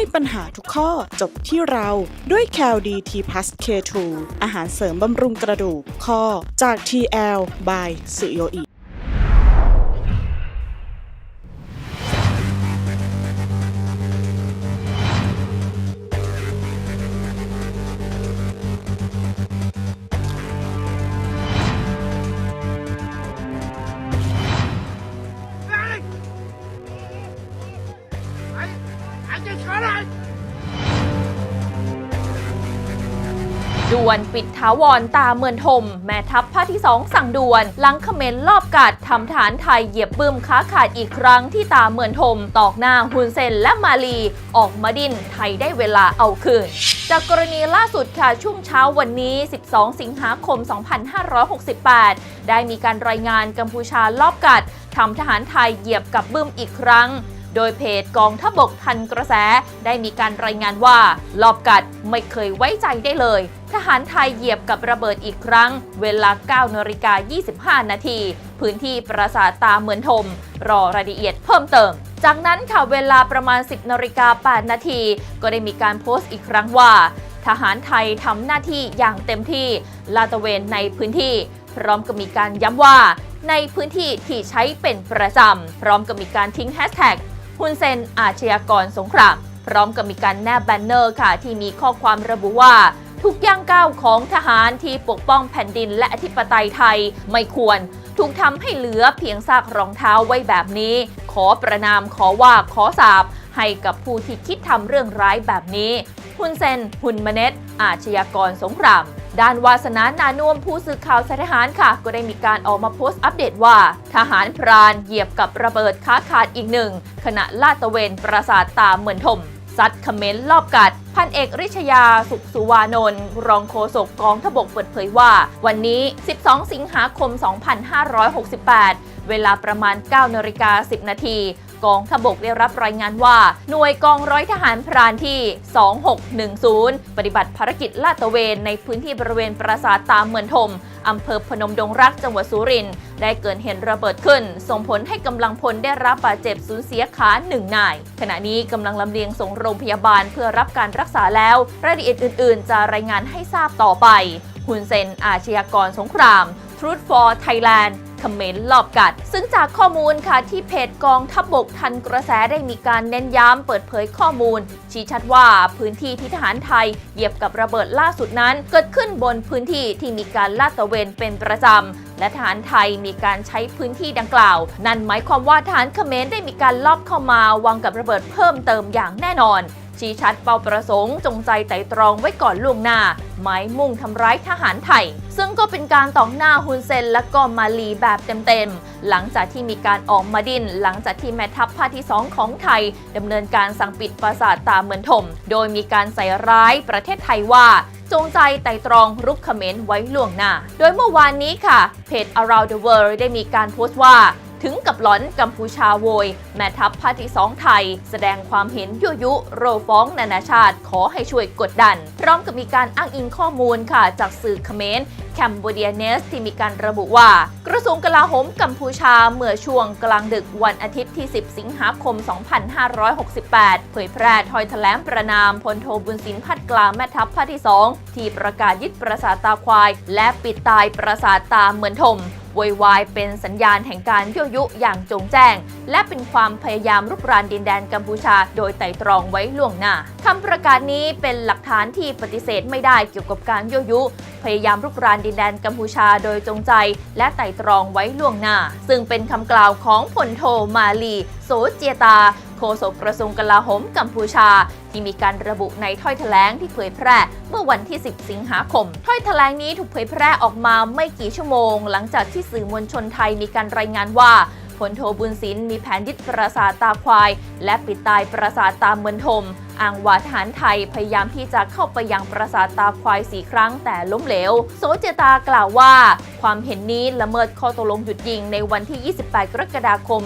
ให้ปัญหาทุกข้อจบที่เราด้วย c a l d t p l u s K2 อาหารเสริมบำรุงกระดูกข้อจาก TL by สุโยอิ ด่วนปิดถาวรตาเมือนทม แม่ทัพภาคที่ 2 สั่งด่วนหลังเขมรลอบกัดทำฐานไทยเหยียบบึ้มค้าขาดอีกครั้งที่ตาเมือนทม ตอกหน้าฮุนเซนและมาลี ออกมาดินไทยได้เวลาเอาคืนจากกรณีล่าสุดค่ะช่วงเช้าวันนี้ 12 สิงหาคม 2568 ได้มีการรายงานกัมพูชาลอบกัดทำทหารไทยเหยียบกับบึ้มอีกครั้ง โดยเพจกองทพบกทันกระแสได้มีการรายงานว่า ลอบกัดไม่เคยไว้ใจได้เลย ทหารไทยเหยียบกับระเบิดอีกครั้ง เวลา 9นาฬิกา25 นาที พื้นที่ปราสาทตาเหมือนทม รอรายละเอียดเพิ่มเติม จากนั้นค่ะเวลาประมาณ 10นาฬิกา8นาที ก็ได้มีการโพสต์อีกครั้งว่า ทหารไทยทำหน้าที่อย่างเต็มที่ลาดตระเวนในพื้นที่ พร้อมกับมีการย้ำว่าในพื้นที่ที่ใช้เป็นประจำ พร้อมกับมีการทิ้งแฮชแท็ก ฮุนเซนอาชญากรสงคราม พร้อมกับมีการแนบแบนเนอร์ค่ะ ที่มีข้อความระบุว่า ทุกย่างก้าวของทหารที่ปกป้องแผ่นดินและอธิปไตยไทยไม่ควร ถูกทำให้เหลือเพียงซากรองเท้าไว้แบบนี้ ขอประนามขอว่าขอสาบให้กับผู้ที่คิดทำเรื่องร้ายแบบนี้ฮุนเซนฮุนมเนตอาชญากรสงคราม ด้านวาสนานานุ่มผู้สื่อข่าวสายทหารค่ะ ก็ได้มีการออกมาโพสต์อัปเดตว่า ทหารพรานเหยียบกับระเบิดค้าขาดอีกหนึ่งขณะลาดตระเวนปราสาทตาเหมือนทมซัดคอมเมนต์รอบกัด พันเอกริชยาสุขสุวานนท์รองโฆษกกองทบกเปิดเผยว่า วันนี้ 12 สิงหาคม 2568 เวลาประมาณ 9นาฬิกา10 นาที กองทบกได้รับรายงานว่า หน่วยกองร้อยทหารพรานที่ 2610 ปฏิบัติภารกิจลาดตระเวนในพื้นที่บริเวณปราสาทตามเมือนทมอำเภอพนมดงรักจังหวัดสุรินทร์ได้เกิดเหตุระเบิดขึ้น ส่งผลให้กำลังพลได้รับบาดเจ็บสูญเสียขาหนึ่งนาย ขณะนี้กำลังลำเลียงส่งโรงพยาบาลเพื่อรับการรักษาแล้ว รายละเอียดอื่น ๆ จะรายงานให้ทราบต่อไปฮุนเซนอาชญากรสงคราม Truth for Thailand คอมเมนต์ลอบกัด ซึ่งจากข้อมูลค่ะที่เพจกองทัพบบกทันกระแสได้มีการเน้นย้ำเปิดเผยข้อมูล ชี้ชัดว่าพื้นที่ที่ทหารไทยเหยียบกับระเบิดล่าสุดนั้น เกิดขึ้นบนพื้นที่ที่มีการลาดตระเวนเป็นประจำ และทหารไทยมีการใช้พื้นที่ดังกล่าว นั่นหมายความว่าทหารเขมรได้มีการลอบเข้ามาวางกับระเบิดเพิ่มเติมอย่างแน่นอน ชี้ชัดเป้าประสงค์ จงใจไต่ตรองไว้ก่อนล่วงหน้าหมายมุ่งทำร้ายทหารไทย ซึ่งก็เป็นการตอกหน้าฮุนเซนและก็มาลีแบบเต็มๆ หลังจากที่มีการออกมาดิน หลังจากที่แม่ทัพภาคที่ 2 ของไทยดำเนินการสั่งปิดปราสาทตาเหมือนถม โดยมีการใส่ร้ายประเทศไทยว่าจงใจไต่ตรองรุกเขมรไว้ล่วงหน้า โดยเมื่อวานนี้ค่ะ เพจ Around the World ได้มีการโพสต์ว่า ถึงกับหลอนกัมพูชาโวย แม่ทัพภาคที่2ไทย แสดงความเห็นยั่วยุโรฟ้องนานาชาติ ขอให้ช่วยกดดัน พร้อมกับมีการอ้างอิงข้อมูลค่ะ จากสื่อเขมรแคมโบเดียเนสที่มีการระบุว่า กระทรวงกลาโหมกัมพูชาเมื่อช่วงกลางดึกวันอาทิตย์ที่ 10 สิงหาคม 2568 เผยแพร่ถอยแถลงประนามพลโทบุญสินพัดกลางแม่ทัพภาคที่ 2 ที่ประกาศยึดปราสาทตาควาย และปิดตายปราสาทตาเหมือนทม โวยวายเป็นสัญญาณแห่งการยั่วยุอย่างจงแจ้ง และเป็นความพยายามรุกรานดินแดนกัมพูชา โดยไต่ตรองไว้ล่วงหน้าคำประกาศนี้เป็นหลักฐานที่ปฏิเสธไม่ได้เกี่ยวกับการยั่วยุ พยายามรุกรานดินแดนกัมพูชาโดยจงใจ และไต่ตรองไว้ล่วงหน้า ซึ่งเป็นคำกล่าวของพลโทมาลี โสเจียตาโฆษกกระทรวงกลาโหมกัมพูชา ที่มีการระบุในถ้อยแถลงที่เผยแพร่เมื่อวันที่ 10 สิงหาคม ถ้อยแถลงนี้ถูกเผยแพร่ออกมาไม่กี่ชั่วโมง หลังจากที่สื่อมวลชนไทยมีการรายงานว่าพลโทบุญสินมีแผนยึดปราสาทตาควาย และปิดตายปราสาทตาเมือนทมอ้างว่าทหารไทยพยายามที่จะเข้าไปยังปราสาทตาควายสี่ครั้งแต่ล้มเหลว โสเจตากล่าวว่า ความเห็นนี้ละเมิดข้อตกลงหยุดยิงในวันที่ 28 กรกฎาคม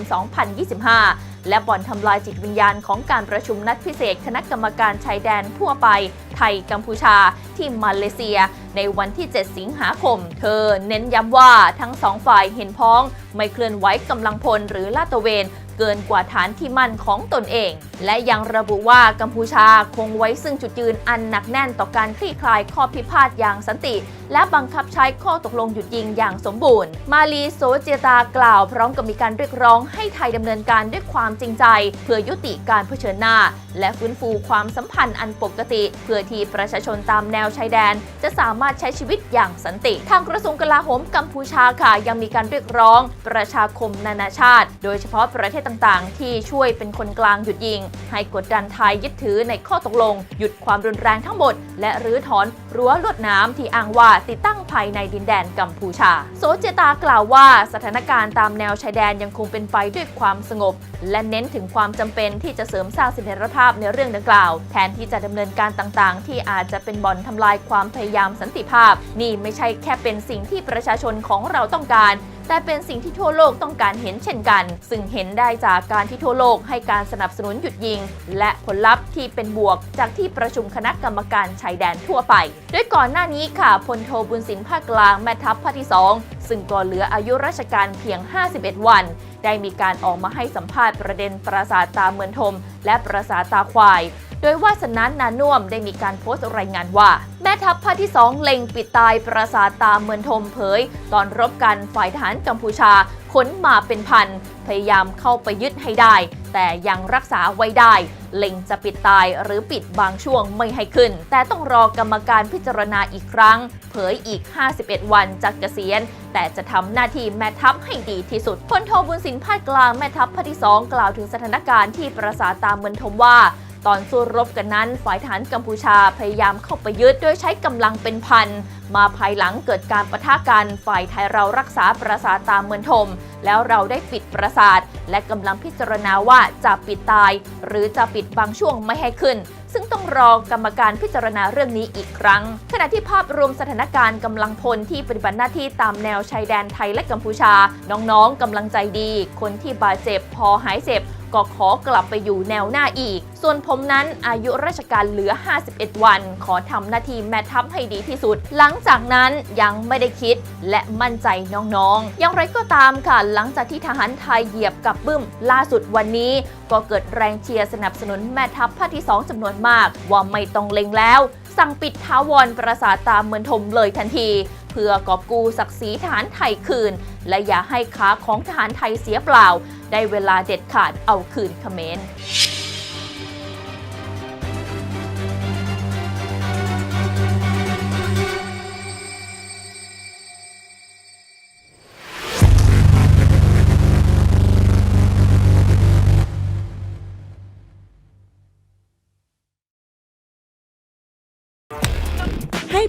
2025 และบ่อนทำลายจิตวิญญาณของการประชุมนัดพิเศษคณะกรรมการชายแดนทั่วไป ไทยกัมพูชาที่มาเลเซีย ในวันที่ 7 สิงหาคม เธอเน้นย้ำว่าทั้งสองฝ่ายเห็นพ้อง ไม่เคลื่อนไหวกำลังพลหรือลาดตระเวน เกินกว่าฐานที่มั่นของตนเอง และยังระบุว่ากัมพูชาคงไว้ซึ่งจุดยืนอันหนักแน่นต่อการคลี่คลายข้อพิพาทอย่างสันติ และบังคับใช้ข้อตกลงหยุดยิงอย่างสมบูรณ์ มาลีโซเจตากล่าวพร้อมกับมีการเรียกร้องให้ไทยดำเนินการด้วยความจริงใจ เพื่อยุติการเผชิญหน้า และฟื้นฟูความสัมพันธ์อันปกติ เพื่อที่ประชาชนตามแนวชายแดน จะสามารถใช้ชีวิตอย่างสันติ ทางกระทรวงกลาโหมกัมพูชาค่ะยังมีการเรียกร้อง ประชาคมนานาชาติ โดยเฉพาะประเทศต่างๆ ที่ช่วยเป็นคนกลางหยุดยิง ให้กดดันไทยยึดถือในข้อตกลง หยุดความรุนแรงทั้งหมด และรื้อถอนรั้วลวดน้ำที่อ้างว่าติดตั้งภายในดินแดนกัมพูชา โซเจตากล่าวว่าสถานการณ์ตามแนวชายแดนยังคงเป็นไปด้วยความสงบ และเน้นถึงความจำเป็นที่จะเสริมสร้างเสถียรภาพในเรื่องดังกล่าว แทนที่จะดำเนินการต่างๆ ที่อาจจะเป็นบ่อนทำลายความพยายามสันติภาพ นี่ไม่ใช่แค่เป็นสิ่งที่ประชาชนของเราต้องการแต่เป็นสิ่งที่ทั่วโลกต้องการเห็นเช่นกัน ซึ่งเห็นได้จากการที่ทั่วโลกให้การสนับสนุนหยุดยิง และผลลัพธ์ที่เป็นบวกจากที่ประชุมคณะกรรมการชายแดนทั่วไป โดยก่อนหน้านี้ค่ะพลโทบุญสินภาคกลางแม่ทัพภาคที่ 2 ซึ่งก็เหลืออายุราชการเพียง 51 วัน ได้มีการออกมาให้สัมภาษณ์ประเด็นปราสาทตาเมือนทม และปราสาทตาควาย โดยวาสนานนานุ่วมได้มีการโพสต์รายงานว่า แม่ทัพภาคที่ 2 เล็งปิดตายปราสาทตาเมือนทมเผย ตอนรบกันฝ่ายทหารกัมพูชาขนมาเป็นพัน พยายามเข้าไปยึดให้ได้ แต่ยังรักษาไว้ได้ เล็งจะปิดตายหรือปิดบางช่วงไม่ให้ขึ้น แต่ต้องรอกรรมการพิจารณาอีกครั้ง เผยอีก 51 วันจากเกษียณ แต่จะทำหน้าที่แม่ทัพให้ดีที่สุดพลโทบุญสินภาคกลางแม่ทัพภาคที่ 2 กล่าวถึงสถานการณ์ที่ปราสาทตาเมือนทมว่า ตอนสู้รบกันนั้น ฝ่ายทหารกัมพูชาพยายามเข้าไปยึดโดยใช้กำลังเป็นพัน มาภายหลังเกิดการประทะกัน ฝ่ายไทยเรารักษาปราสาทตามเมือนทมแล้วเราได้ปิดปราสาท และกำลังพิจารณาว่าจะปิดตาย หรือจะปิดบางช่วงไม่ให้ขึ้น ซึ่งต้องรอกรรมการพิจารณาเรื่องนี้อีกครั้ง ขณะที่ภาพรวมสถานการณ์กำลังพลที่ปฏิบัติหน้าที่ตามแนวชายแดนไทยและกัมพูชา น้องๆกำลังใจดี คนที่บาดเจ็บพอหายเจ็บ ก็ขอกลับไปอยู่แนวหน้าอีก ส่วนผมนั้นอายุราชการเหลือ 51 วัน ขอทำหน้าที่แม่ทัพให้ดีที่สุด หลังจากนั้นยังไม่ได้คิดและมั่นใจน้องๆ อย่างไรก็ตามค่ะ หลังจากที่ทหารไทยเหยียบกับบึ้มล่าสุดวันนี้ ก็เกิดแรงเชียร์สนับสนุนแม่ทัพภาคที่ 2จำนวนมาก ว่าไม่ต้องเล็งแล้ว สั่งปิดท้าวรปราสาทตามเมือนทมเลยทันที เพื่อกอบกูศักดิ์ศรีทหารไทยคืน และอย่าให้ขาของทหารไทยเสียเปล่า ได้เวลาเด็ดขาดเอาคืนเขมร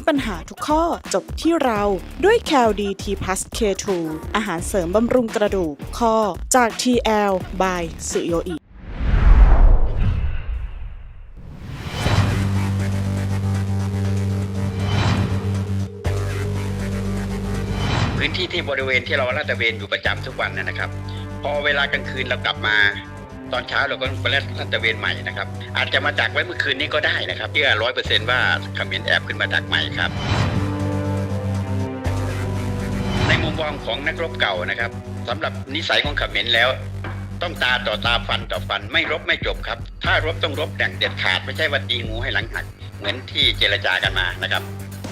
ปัญหาทุกข้อจบที่เราด้วย c a l d t p l u s K2 อาหารเสริมบำรุงกระดูกข้อจาก TL by สุโยอิพื้นที่ที่บริเวณที่เราลาดตระเวนอยู่ประจำทุกวันนะครับ พอเวลากลางคืนเรากลับมา ตอนเช้าเราก็ไปลาดตระเวนใหม่นะครับ อาจจะมาดักไว้เมื่อคืนนี้ก็ได้นะครับเชื่อร้อยเปอร์เซ็นต์ว่าขมิ้นแอบขึ้นมาดักใหม่ครับ ในมุมมองของนักรบเก่านะครับสำหรับนิสัยของขมิ้นแล้วต้องตาต่อตาฟันต่อฟันไม่รบไม่จบครับ ถ้ารบต้องรบอย่างเด็ดขาดไม่ใช่ว่าตีงูให้หลังหัก เหมือนที่เจรจากันมานะครับ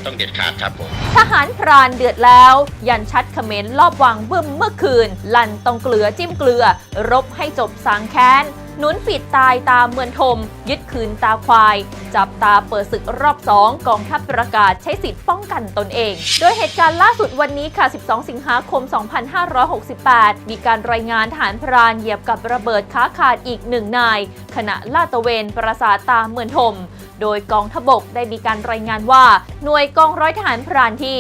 ต้องเด็ดขาดครับผมทหารพรานเดือดแล้ว ยันชัดเขมรลอบวางบึ้มเมื่อคืน ลั่นต้องเกลือจิ้มเกลือ รบให้จบสางแค้น หนุนปิดตายตามเมือนทม ยึดคืนตาควาย จับตาเปิดศึกรอบสองกองทัพประกาศใช้สิทธิ์ป้องกันตนเอง โดยเหตุการณ์ล่าสุดวันนี้ค่ะ 12 สิงหาคม 2568 มีการรายงานฐานพรานเหยียบกับระเบิดค้าขาดอีกหนึ่งนาย ขณะลาดตะเวนปราสาทตาเมือนทมโดยกองทบกได้มีการรายงานว่า หน่วยกองร้อยทหารพรานที่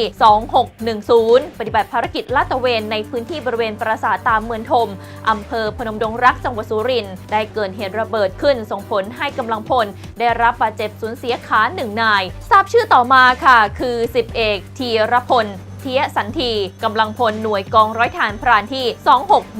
2610 ปฏิบัติภารกิจลาดตะเวนในพื้นที่บริเวณปราสาทตามเมืองทม อำเภอพนมดงรักจังหวัดสุรินทร์ได้เกิดเหตุระเบิดขึ้น ส่งผลให้กำลังพล ได้รับบาดเจ็บสูญเสียขาหนึ่งนาย ทราบชื่อต่อมาค่ะ คือ10เอกธีรพลเทียสันทีกำลังพลหน่วยกองร้อยฐานพรานที่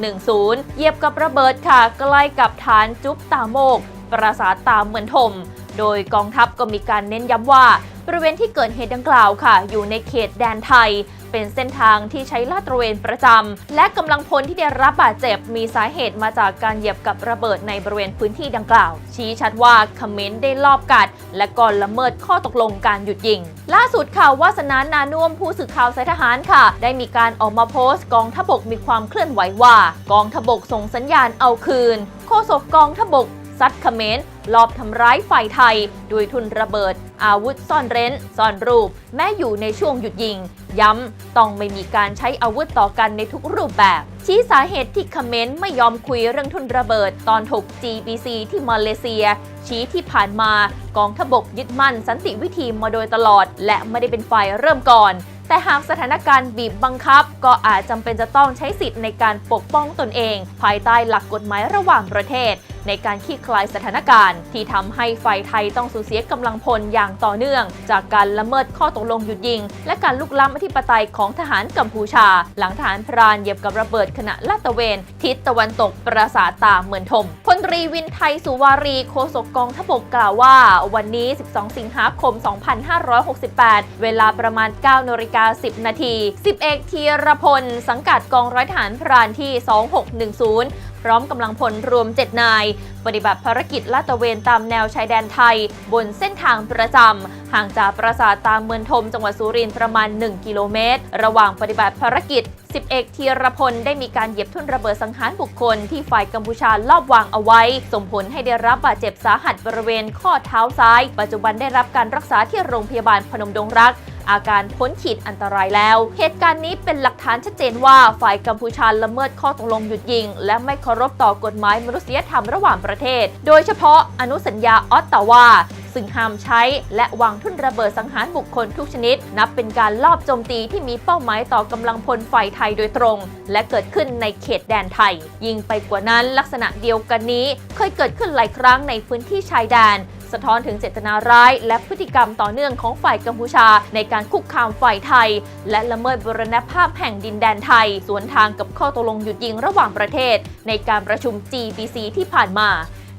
2610 เหยียบกับระเบิดค่ะ ใกล้กับฐานจุ๊บตาโมก ปราสาทตามเมืองทมโดยกองทัพก็มีการเน้นย้ำว่า บริเวณที่เกิดเหตุดังกล่าวค่ะ อยู่ในเขตแดนไทย เป็นเส้นทางที่ใช้ลาดตระเวนประจำ และกำลังพลที่ได้รับบาดเจ็บ มีสาเหตุมาจากการเหยียบกับระเบิดในบริเวณพื้นที่ดังกล่าว ชี้ชัดว่าเขมรได้ลอบกัด และก่อนละเมิดข้อตกลงการหยุดยิง ล่าสุดข่าววาสนานานุ่มผู้สื่อข่าวสายทหารค่ะ ได้มีการออกมาโพสต์ กองทบกมีความเคลื่อนไหวว่า กองทบกส่งสัญญาณเอาคืน โฆษกกองทบก ซัดเขมรลอบทำร้ายฝ่ายไทย ด้วยทุนระเบิด อาวุธซ่อนเร้น ซ่อนรูป แม้อยู่ในช่วงหยุดยิง ย้ำต้องไม่มีการใช้อาวุธต่อกันในทุกรูปแบบ ชี้สาเหตุที่เขมรไม่ยอมคุยเรื่องทุนระเบิด ตอนถก GBC ที่มาเลเซีย ชี้ที่ผ่านมากองทบกยึดมั่นสันติวิธีมาโดยตลอด และไม่ได้เป็นฝ่ายเริ่มก่อนแต่หากสถานการณ์บีบบังคับ ก็อาจจำเป็นจะต้องใช้สิทธิ์ในการปกป้องตนเอง ภายใต้หลักกฎหมายระหว่างประเทศ ในการคลี่คลายสถานการณ์ ที่ทำให้ฝ่ายไทยต้องสูญเสียกำลังพลอย่างต่อเนื่อง จากการละเมิดข้อตกลงหยุดยิง และการลุกล้ำอธิปไตยของทหารกัมพูชา หลังทหารพรานเหยียบกับระเบิดขณะลาดตระเวน ทิศตะวันตกปราสาทตาเหมือนทมพลตรีวินไทยสุวารีโฆษกกองทพบกกล่าวว่า วันนี้ 12 สิงหาคม 2568 เวลาประมาณ9นาฬิกา10 นาที 10 เอกธีรพล สังกัดกองร้อยทหารพรานที่ 2610 พร้อมกำลังพลรวม 7 นาย ปฏิบัติภารกิจลาดตระเวนตามแนวชายแดนไทย บนเส้นทางประจำห่างจากปราสาทตามเมืองทมจังหวัดสุรินทร์ประมาณ 1 กิโลเมตร ระหว่างปฏิบัติภารกิจ10เอกธีรพลได้มีการเหยียบทุ่นระเบิดสังหารบุคคลที่ฝ่ายกัมพูชาลอบวางเอาไว้ ส่งผลให้ได้รับบาดเจ็บสาหัสบริเวณข้อเท้าซ้าย ปัจจุบันได้รับการรักษาที่โรงพยาบาลพนมดงรัก อาการพ้นขีดอันตรายแล้ว เหตุการณ์นี้เป็นหลักฐานชัดเจนว่าฝ่ายกัมพูชาละเมิดข้อตกลงหยุดยิง และไม่เคารพต่อกฎหมายมนุษยธรรมระหว่างประเทศ โดยเฉพาะอนุสัญญาออตตาวาซึ่งห้ามใช้และวางทุ่นระเบิดสังหารบุคคลทุกชนิด นับเป็นการลอบโจมตีที่มีเป้าหมายต่อกำลังพลฝ่ายไทยโดยตรง และเกิดขึ้นในเขตแดนไทย ยิ่งไปกว่านั้นลักษณะเดียวกันนี้ เคยเกิดขึ้นหลายครั้งในพื้นที่ชายแดน สะท้อนถึงเจตนาร้าย และพฤติกรรมต่อเนื่องของฝ่ายกัมพูชา ในการคุกคามฝ่ายไทย และละเมิดบรณภาพแห่งดินแดนไทย สวนทางกับข้อตกลงหยุดยิงระหว่างประเทศ ในการประชุม GBC ที่ผ่านมา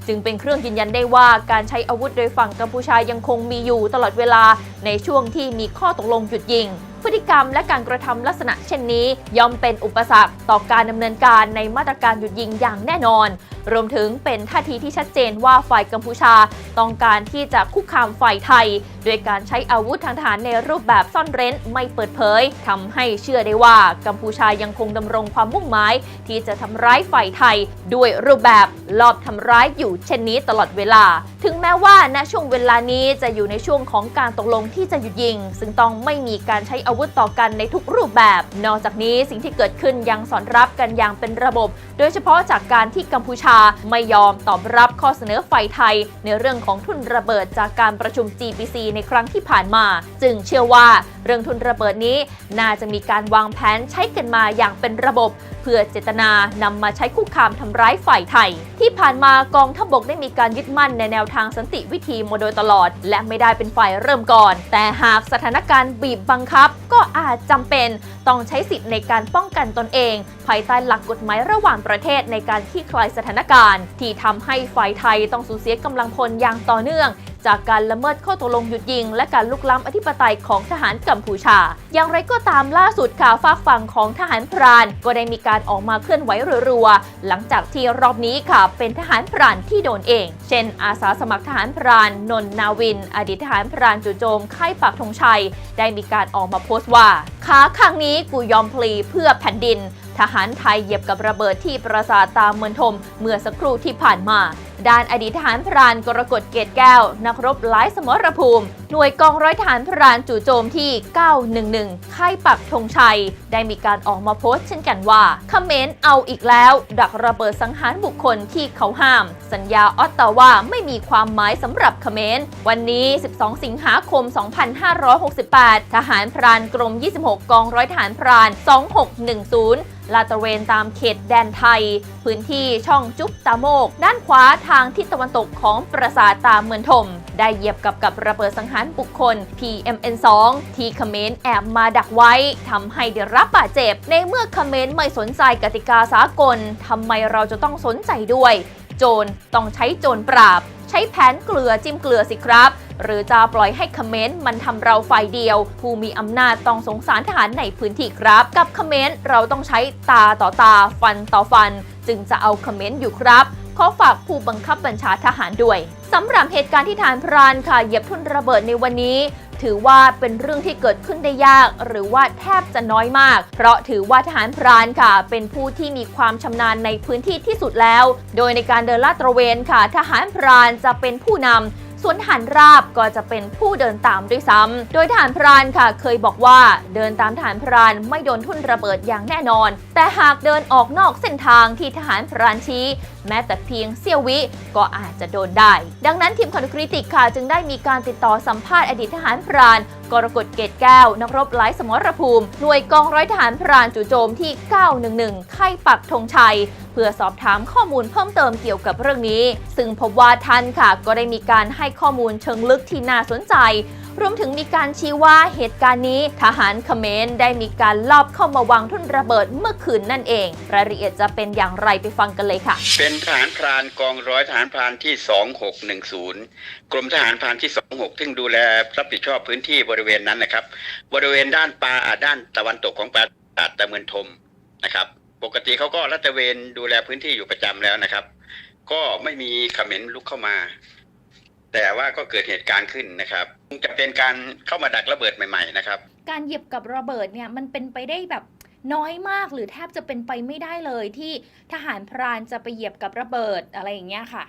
จึงเป็นเครื่องยืนยันได้ว่าการใช้อาวุธโดยฝั่งกัมพูชายังคงมีอยู่ตลอดเวลาในช่วงที่มีข้อตกลงหยุดยิง พฤติกรรมและการกระทำลักษณะเช่นนี้ย่อมเป็นอุปสรรคต่อการดำเนินการในมาตรการหยุดยิงอย่างแน่นอน รวมถึงเป็นท่าทีที่ชัดเจนว่าฝ่ายกัมพูชา ต้องการที่จะคุกคามฝ่ายไทย โดยการใช้อาวุธทางทหารในรูปแบบซ่อนเร้นไม่เปิดเผยทำให้เชื่อได้ว่ากัมพูชายังคงดำรงความมุ่งหมาย ที่จะทำร้ายฝ่ายไทย ด้วยรูปแบบลอบทำร้ายอยู่เช่นนี้ตลอดเวลา ถึงแม้ว่าณช่วงเวลานี้จะอยู่ในช่วงของการตกลงที่จะหยุดยิง ซึ่งต้องไม่มีการใช้อาวุธต่อกันในทุกรูปแบบ นอกจากนี้สิ่งที่เกิดขึ้นยังสอนรับกันอย่างเป็นระบบ โดยเฉพาะจากการที่กัมพูชาไม่ยอมตอบรับข้อเสนอฝ่ายไทย ในเรื่องของทุนระเบิดจากการประชุม GPC ในครั้งที่ผ่านมา จึงเชื่อว่าเรื่องทุนระเบิดนี้ น่าจะมีการวางแผนใช้กันมาอย่างเป็นระบบ เพื่อเจตนานำมาใช้คุกคามทำร้ายฝ่ายไทย ที่ผ่านมากองทพบกได้มีการยึดมั่นในแนวทางสันติวิธีมาโดยตลอด และไม่ได้เป็นฝ่ายเริ่มก่อน แต่หากสถานการณ์บีบบังคับ ก็อาจจำเป็นต้องใช้สิทธิ์ในการป้องกันตนเอง ภายใต้หลักกฎหมายระหว่างประเทศในการคลี่คลายสถานการณ์ ที่ทำให้ฝ่ายไทยต้องสูญเสียกำลังพลอย่างต่อเนื่อง จากการละเมิดข้อตกลงหยุดยิง และการลุกล้ำอธิปไตยของทหารกัมพูชา อย่างไรก็ตามล่าสุดข่าวฝากฝั่งของทหารพราน ก็ได้มีการออกมาเคลื่อนไหวรัวๆหลังจากที่รอบนี้ค่ะ เป็นทหารพรานที่โดนเอง เช่น อาสาสมัครทหารพราน นนนาวิน อดีตทหารพรานจู่โจมค่ายปักธงชัย ได้มีการออกมาโพสต์ว่าขาข้างนี้กูยอมพลีเพื่อแผ่นดิน ทหารไทยเหยียบกับระเบิดที่ปราสาทตามเมืองทม เมื่อสักครู่ที่ผ่านมาด้านอดีตทหารพรานกรกฎเกตแก้ว นักรบหลายสมรภูมิ หน่วยกองร้อยทหารพรานจู่โจมที่ 911 ค่ายปักธงชัย ได้มีการออกมาโพสต์เช่นกันว่าคอมเขมรเอาอีกแล้ว ดักระเบิดสังหารบุคคลที่เขาห้าม สัญญาออตตาว่าไม่มีความหมายสำหรับคอมเขมรวันนี้ 12 สิงหาคม 2568 ทหารพรานกรม 26 กองร้อยทหารพราน 2610 ลาตระเวนตามเขตแดนไทย พื้นที่ช่องจุ๊บตาโมก ด้านขวาทางทิศตะวันตกของปราสาทตาเมืองทม ได้เหยียบกับกับระเบิดสังหารบุคคล PMN2 ที่เขมรแอบมาดักไว้ทำให้ได้รับบาดเจ็บ ในเมื่อเขมรไม่สนใจกติกาสากลทำไมเราจะต้องสนใจด้วย โจรต้องใช้โจรปราบ ใช้แผนเกลือจิ้มเกลือสิครับหรือจะปล่อยให้เขมรมันทำเราฝ่ายเดียว ผู้มีอำนาจต้องสงสารทหารในพื้นที่ครับ กับเขมรเราต้องใช้ตาต่อตาฟันต่อฟัน จึงจะเอาเขมรอยู่ครับ ขอฝากผู้บังคับบัญชาทหารด้วยสำหรับเหตุการณ์ที่ฐานพรานค่ะเหยียบทุ่นระเบิดในวันนี้ ถือว่าเป็นเรื่องที่เกิดขึ้นได้ยาก หรือว่าแทบจะน้อยมาก เพราะถือว่าทหารพรานค่ะ เป็นผู้ที่มีความชำนาญในพื้นที่ที่สุดแล้ว โดยในการเดินลาดตระเวนค่ะ ทหารพรานจะเป็นผู้นำ ส่วนทหารราบก็จะเป็นผู้เดินตามด้วยซ้ำโดยทหารพรานค่ะเคยบอกว่าเดินตามทหารพรานไม่โดนทุ่นระเบิดอย่างแน่นอน แต่หากเดินออกนอกเส้นทางที่ทหารพรานชี้ แม้แต่เพียงเสี้ยววิก็อาจจะโดนได้ ดังนั้นทีมคอนคริติกค่ะจึงได้มีการติดต่อสัมภาษณ์อดีตทหารพรานกรกฎเกตแก้วนักรบไร้สมรภูมิ หน่วยกองร้อยทหารพรานจู่โจมที่ 911 ค่ายปักธงชัย เพื่อสอบถามข้อมูลเพิ่มเติมเกี่ยวกับเรื่องนี้ ซึ่งพบว่าท่านค่ะก็ได้มีการให้ข้อมูลเชิงลึกที่น่าสนใจ รวมถึงมีการชี้ว่าเหตุการณ์นี้ทหารเขมรได้มีการลอบเข้ามาวางทุ่นระเบิดเมื่อคืนนั่นเอง รายละเอียดจะเป็นอย่างไรไปฟังกันเลยค่ะ เป็นทหารพรานกองร้อยทหารพรานที่ 2610 กรมทหารพรานที่ 26 ซึ่งดูแลรับผิดชอบพื้นที่บริเวณนั้นนะครับ บริเวณด้านปลาด้านตะวันตกของปราสาทตะเมือนทมนะครับ ปกติเขาก็รัตเวนดูแลพื้นที่อยู่ประจำแล้วนะครับ ก็ไม่มีเขมรลุกเข้ามา แต่ว่าก็เกิดเหตุการณ์ขึ้นนะครับคงจะเป็นการเข้ามาดักระเบิดใหม่ ๆ นะครับ การเหยียบกับระเบิดเนี่ยมันเป็นไปได้แบบน้อยมากหรือแทบจะเป็นไปไม่ได้เลยที่ทหารพรานจะไปเหยียบกับระเบิดอะไรอย่างเงี้ยค่ะ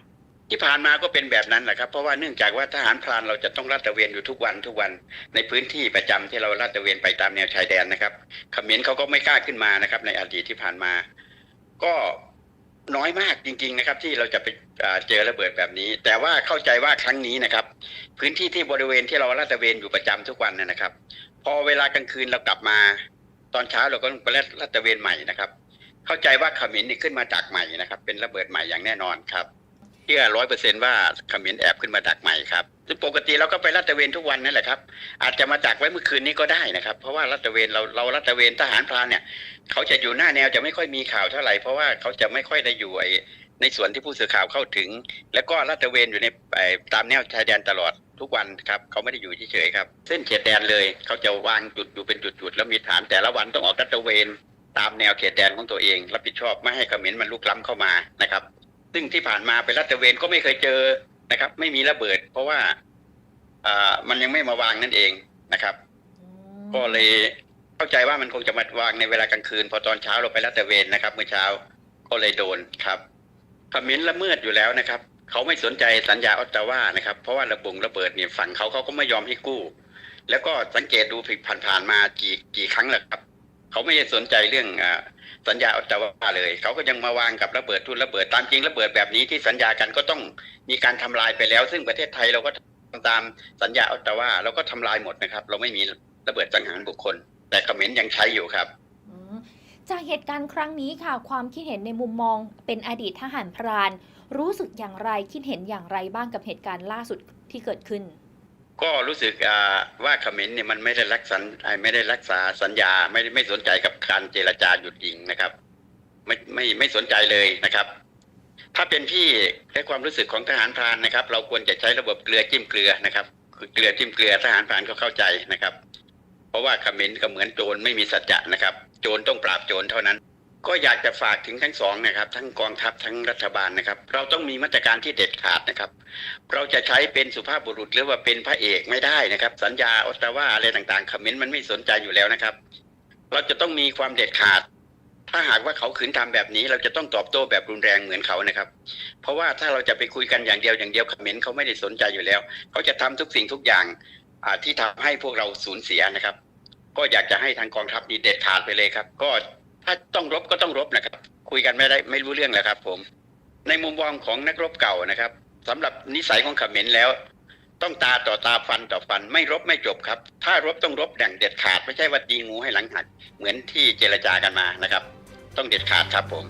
ที่ผ่านมาก็เป็นแบบนั้นแหละครับเพราะว่าเนื่องจากว่าทหารพรานเราจะต้องลาดตระเวนอยู่ทุกวันทุกวัน ในพื้นที่ประจำที่เราลาดตระเวนไปตามแนวชายแดนนะครับเขมรเขาก็ไม่กล้าขึ้นมานะครับ ในอดีตที่ผ่านมา ก็ น้อยมากจริง ๆนะครับ ที่เราจะไปเจอระเบิดแบบนี้ แต่ว่าเข้าใจว่าครั้งนี้นะครับ พื้นที่ที่บริเวณที่เราลาดตระเวนอยู่ประจำทุกวันนะนะครับ พอเวลากลางคืนเรากลับมา ตอนเช้าเราก็ต้องไปลาดตระเวนใหม่นะครับ เข้าใจว่าขมิ้นี่ขึ้นมาจากใหม่นะครับ เป็นระเบิดใหม่อย่างแน่นอนครับ เชื่อร้อยเปอร์เซ็นว่าเขมรแอบขึ้นมาดักใหม่ครับซึ่งปกติเราก็ไปลาดตระเวนทุกวันนั่นแหละครับ อาจจะมาดักไว้เมื่อคืนนี้ก็ได้นะครับ เพราะว่าลาดตระเวนเราเราลาดตระเวนทหารพรานเนี่ย เขาจะอยู่หน้าแนวจะไม่ค่อยมีข่าวเท่าไหร่เพราะว่าเขาจะไม่ค่อยได้อยู่ไอในส่วนที่ผู้สื่อข่าวเข้าถึง แล้วก็ลาดตระเวนอยู่ในไอ้ตามแนวชายแดนตลอดทุกวันครับเขาไม่ได้อยู่เฉยๆครับเส้นเขตแดนเลยเขาจะวางจุดอยู่เป็นจุดๆแล้วมีฐานแต่ละวันต้องออกลาดตระเวนตามแนวเขตแดนของตัวเอง รับผิดชอบไม่ให้เขมรมันลุกล้ำเข้ามานะครับ ซึ่งที่ผ่านมาไปลาดตระเวนก็ไม่เคยเจอนะครับ ไม่มีระเบิด เพราะว่าอ่ามันยังไม่มาวางนั่นเองนะครับ ก็เลยเข้าใจว่ามันคงจะมาวางในเวลากลางคืน พอตอนเช้าเราไปลาดตระเวนนะครับ เมื่อเช้าก็เลยโดนครับเขมิ้นละเมิดอยู่แล้วนะครับ เขาไม่สนใจสัญญาออตตาวานะครับ เพราะว่าระบงระเบิดเนี่ยฝั่งเขาเขาก็ไม่ยอมให้กู้ แล้วก็สังเกตดูผิดผ่านๆมากี่กี่ครั้งแล้วครับ เขาไม่ได้สนใจเรื่องอา สัญญาออตตาวาเลย เขาก็ยังมาวางกับระเบิดทุนระเบิดตามจริงระเบิดแบบนี้ที่สัญญากันก็ต้องมีการทำลายไปแล้ว ซึ่งประเทศไทยเราก็ทำตามสัญญาออตตาวาเราก็ทำลายหมดนะครับ เราไม่มีระเบิดสังหารบุคคล แต่เขมรยังใช้อยู่ครับจากเหตุการณ์ครั้งนี้ค่ะ ความคิดเห็นในมุมมองเป็นอดีตทหารพราน รู้สึกอย่างไรคิดเห็นอย่างไรบ้างกับเหตุการณ์ล่าสุดที่เกิดขึ้น ก็รู้สึกว่าเขมรเนี่ยมันไม่ได้รักษาไม่ได้รักษาสัญญาไม่ได้ไม่สนใจกับการเจรจาหยุดยิงนะครับ ไม่ไม่ไม่สนใจเลยนะครับ ถ้าเป็นพี่ในความรู้สึกของทหารพรานนะครับ เราควรจะใช้ระบบเกลือจิ้มเกลือนะครับคือเกลือจิ้มเกลือทหารพรานก็เข้าใจนะครับ เพราะว่าเขมรก็เหมือนโจรไม่มีสัจจะนะครับ โจรต้องปราบโจรเท่านั้น ก็อยากจะฝากถึงทั้งสองนะครับ ทั้งกองทัพทั้งรัฐบาลนะครับ เราต้องมีมาตรการที่เด็ดขาดนะครับ เราจะใช้เป็นสุภาพบุรุษหรือว่าเป็นพระเอกไม่ได้นะครับ สัญญาออตตาวาอะไรต่างๆเขมรมันไม่สนใจอยู่แล้วนะครับ เราจะต้องมีความเด็ดขาด ถ้าหากว่าเขาขืนทำแบบนี้ เราจะต้องตอบโต้แบบรุนแรงเหมือนเขานะครับ เพราะว่าถ้าเราจะไปคุยกันอย่างเดียวอย่างเดียวคอมเขมรเขาไม่ได้สนใจอยู่แล้ว เขาจะทำทุกสิ่งทุกอย่างที่ทำให้พวกเราสูญเสียนะครับ ก็อยากจะให้ทางกองทัพนี่เด็ดขาดไปเลยครับ ก็ ถ้าต้องรบก็ต้องรบนะครับ คุยกันไม่ได้ไม่รู้เรื่องแล้วครับ ผม ในมุมมองของนักรบเก่านะครับสำหรับนิสัยของขมินแล้ว ต้องตาต่อตาฟันต่อฟันไม่รบไม่จบครับ ถ้ารบต้องรบอย่างเด็ดขาด ไม่ใช่ว่าตีงูให้หลังหักเหมือนที่เจรจากันมานะครับ ต้องเด็ดขาดครับผม